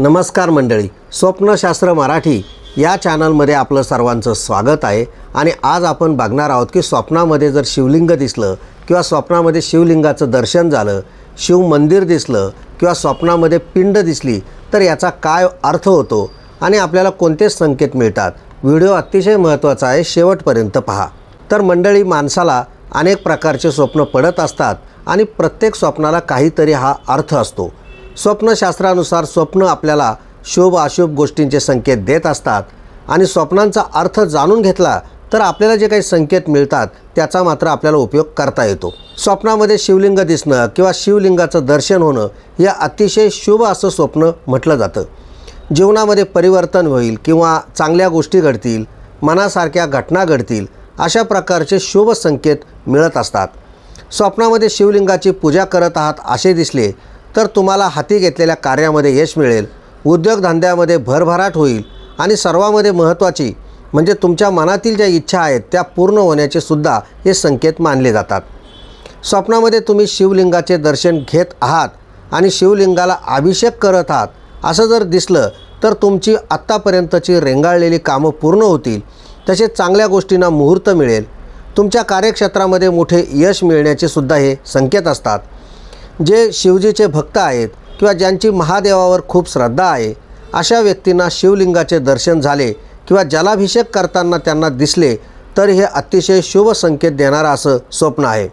नमस्कार मंडळी स्वप्नशास्त्र मराठी या चॅनलमध्ये आपलं सर्वांचं स्वागत आहे. आणि आज आपण बघणार आहोत की स्वप्नामध्ये जर शिवलिंग दिसलं किंवा स्वप्नामध्ये शिवलिंगाचं दर्शन झालं शिव मंदिर दिसलं किंवा स्वप्नामध्ये पिंड दिसली तर याचा काय अर्थ होतो आणि आपल्याला कोणते संकेत मिळतात? व्हिडिओ अतिशय महत्त्वाचा आहे शेवटपर्यंत पहा. तर मंडळी माणसाला अनेक प्रकारचे स्वप्न पडत असतात आणि प्रत्येक स्वप्नाला काहीतरी हा अर्थ असतो. स्वप्नशास्त्रानुसार स्वप्न आपल्याला शुभ अशुभ गोष्टींचे संकेत देत असतात. आणि स्वप्नांचा अर्थ जाणून घेतला तर आपल्याला जे काही संकेत मिळतात त्याचा मात्र आपल्याला उपयोग करता येतो. स्वप्नामध्ये शिवलिंग दिसणं किंवा शिवलिंगाचं दर्शन होणं हे अतिशय शुभ असं स्वप्न म्हटलं जातं. जीवनामध्ये परिवर्तन होईल किंवा चांगल्या गोष्टी घडतील मनासारख्या घटना घडतील अशा प्रकारचे शुभ संकेत मिळत असतात. स्वप्नामध्ये शिवलिंगाची पूजा करत आहात असे दिसले तर तुम्हाला हाती घेतलेल्या कार्यामध्ये यश मिळेल. उद्योगधंद्यामध्ये भरभराट होईल आणि सर्वामध्ये महत्त्वाची म्हणजे तुमच्या मनातील ज्या इच्छा आहेत त्या पूर्ण होण्याचे सुद्धा हे संकेत मानले जातात. स्वप्नामध्ये तुम्ही शिवलिंगाचे दर्शन घेत आहात आणि शिवलिंगाला अभिषेक करत आहात असं जर दिसलं तर तुमची आत्तापर्यंतची रेंगाळलेली कामं पूर्ण होतील. तसेच चांगल्या गोष्टींना मुहूर्त मिळेल. तुमच्या कार्यक्षेत्रामध्ये मोठे यश मिळण्याचे सुद्धा हे संकेत असतात. जे शिवजीचे भक्त आहेत किंवा ज्यांची महादेवावर खूप श्रद्धा आहे अशा व्यक्तींना शिवलिंगाचे दर्शन झाले किंवा जलाभिषेक करताना त्यांना दिसले तर हे अतिशय शुभ संकेत देणारं असं स्वप्न आहे.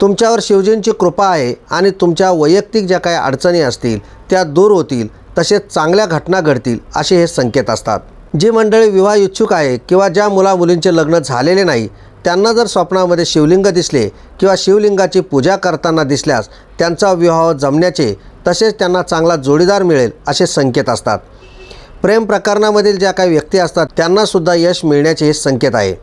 तुमच्यावर शिवजींची कृपा आहे आणि तुमच्या वैयक्तिक ज्या काही अडचणी असतील त्या दूर होतील तसेच चांगल्या घटना घडतील असे हे संकेत असतात. जी मंडळी विवाह इच्छुक आहे किंवा ज्या मुला मुलींचे लग्न झालेले नाही त्यांना जर स्वप्नामध्ये शिवलिंग दिसले किंवा शिवलिंगाची पूजा करताना दिसल्यास त्यांचा विवाह जमण्याचे तसेच त्यांना चांगला जोडीदार मिळेल असे संकेत असतात. प्रेम प्रकरणामधील ज्या काही व्यक्ती असतात त्यांनासुद्धा यश मिळण्याचे हे संकेत आहे.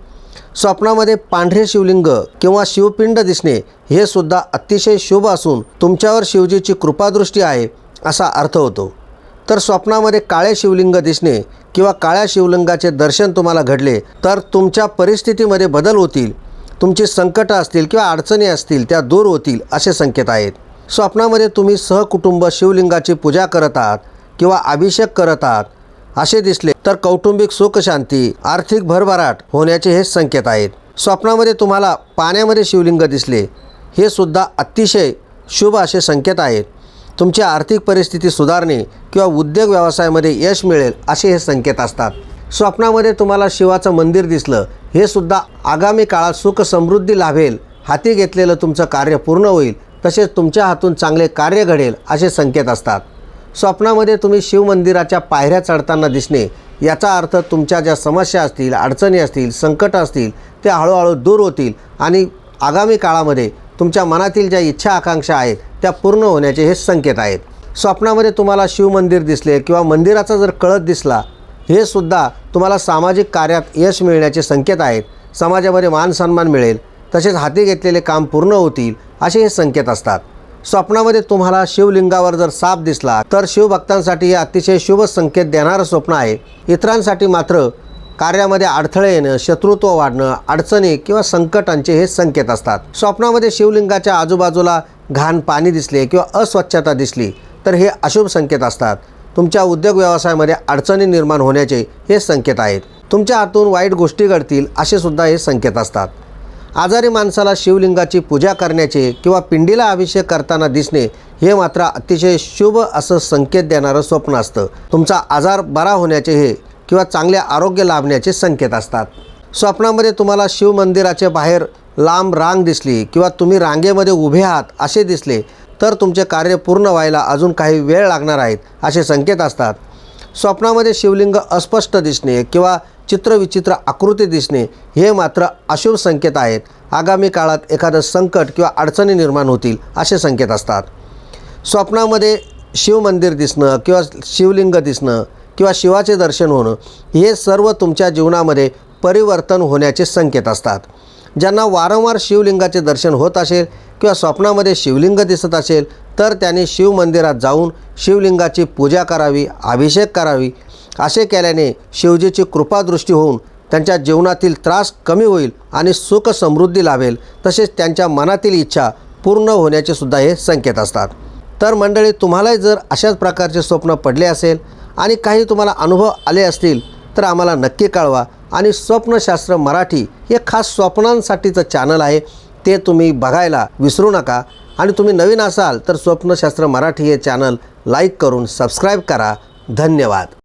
स्वप्नामध्ये पांढरे शिवलिंग किंवा शिवपिंड दिसणे हे सुद्धा अतिशय शुभ असून तुमच्यावर शिवजीची कृपादृष्टी आहे असा अर्थ होतो. तर स्वप्नामध्ये काळे शिवलिंग दिसणे किंवा काळ्या शिवलिंगाचे दर्शन तुम्हाला घडले तर तुमच्या परिस्थितीमध्ये बदल होतील. तुमची संकटं असतील किंवा अडचणी असतील त्या दूर होतील असे संकेत आहेत. स्वप्नामध्ये तुम्ही सहकुटुंब शिवलिंगाची पूजा करत आहात किंवा अभिषेक करत आहात असे दिसले तर कौटुंबिक सुखशांती आर्थिक भरभराट होण्याचे हे संकेत आहेत. स्वप्नामध्ये तुम्हाला पाण्यामध्ये शिवलिंग दिसले हे सुद्धा अतिशय शुभ असे संकेत आहेत. तुमची आर्थिक परिस्थिती सुधारणे किंवा उद्योग व्यवसायामध्ये यश मिळेल असे हे संकेत असतात. स्वप्नामध्ये तुम्हाला शिवाचं मंदिर दिसलं हे सुद्धा आगामी काळात सुख समृद्धी लाभेल. हाती घेतलेलं तुमचं कार्य पूर्ण होईल तसेच तुमच्या हातून चांगले कार्य घडेल असे संकेत असतात. स्वप्नामध्ये तुम्ही शिवमंदिराच्या पायऱ्या चढताना दिसणे याचा अर्थ तुमच्या ज्या समस्या असतील अडचणी असतील संकट असतील ते हळूहळू दूर होतील आणि आगामी काळामध्ये तुमच्या मनातील ज्या इच्छा आकांक्षा आहेत त्या पूर्ण होण्याचे हे संकेत आहेत. स्वप्नामध्ये तुम्हाला शिवमंदिर दिसले किंवा मंदिराचा जर कळत दिसला हे सुद्धा तुम्हाला सामाजिक कार्यात यश मिळण्याचे संकेत आहेत. समाजामध्ये मान सन्मान मिळेल तसेच हाती घेतलेले काम पूर्ण होतील असे हे संकेत असतात. स्वप्नामध्ये तुम्हाला शिवलिंगावर जर साप दिसला तर शिवभक्तांसाठी हे अतिशय शुभ संकेत देणारं स्वप्न आहे. इतरांसाठी मात्र कार्यामध्ये अडथळे येणं शत्रुत्व वाढणं अडचणी किंवा संकटांचे हे संकेत असतात. स्वप्नामध्ये शिवलिंगाच्या आजूबाजूला घाण पाणी दिसले किंवा अस्वच्छता दिसली तर हे अशुभ संकेत असतात. तुमच्या उद्योग व्यवसायामध्ये अडचणी निर्माण होण्याचे हे संकेत आहेत. तुमच्या हातून वाईट गोष्टी घडतील असे सुद्धा हे संकेत असतात. आजारी माणसाला शिवलिंगाची पूजा करण्याचे किंवा पिंडीला अभिषेक करताना दिसणे हे मात्र अतिशय शुभ असं संकेत देणारं स्वप्न असतं. तुमचा आजार बरा होण्याचे हे किंवा चांगले आरोग्य लाभण्याचे संकेत असतात. स्वप्नामध्ये तुम्हाला शिवमंदिराच्या बाहेर लांब रांग दिसली किंवा तुम्ही रांगेमध्ये उभे आहात असे दिसले तर तुमचे कार्य पूर्ण व्हायला अजून काही वेळ लागणार आहेत असे संकेत असतात. स्वप्नामध्ये शिवलिंग अस्पष्ट दिसणे किंवा चित्रविचित्र आकृती दिसणे हे मात्र अशुभ संकेत आहेत. आगामी काळात एखादं संकट किंवा अडचणी निर्माण होतील असे संकेत असतात. स्वप्नामध्ये शिवमंदिर दिसणं किंवा शिवलिंग दिसणं किंवा शिवाचे दर्शन होणं हे सर्व तुमच्या जीवनामध्ये परिवर्तन होण्याचे संकेत असतात. ज्यांना वारंवार शिवलिंगाचे दर्शन होत असेल किंवा स्वप्नामध्ये शिवलिंग दिसत असेल तर त्यांनी शिवमंदिरात जाऊन शिवलिंगाची पूजा करावी अभिषेक करावी. असे केल्याने शिवजीची कृपादृष्टी होऊन त्यांच्या जीवनातील त्रास कमी होईल आणि सुख समृद्धी लाभेल तसेच त्यांच्या मनातील इच्छा पूर्ण होण्याचे सुद्धा हे संकेत असतात. तर मंडळी तुम्हालाही जर अशाच प्रकारचे स्वप्न पडले असेल आणि काही तुम्हाला अनुभव आले असतील तर आम्हाला नक्की कळवा. आणि स्वप्नशास्त्र मराठी हे खास स्वप्नांसाठीचं चॅनल आहे. ते तुम्ही बघायला विसरू नका. आणि तुम्ही नवीन असाल तर स्वप्नशास्त्र मराठी हे चॅनल लाईक करून सबस्क्राईब करा. धन्यवाद.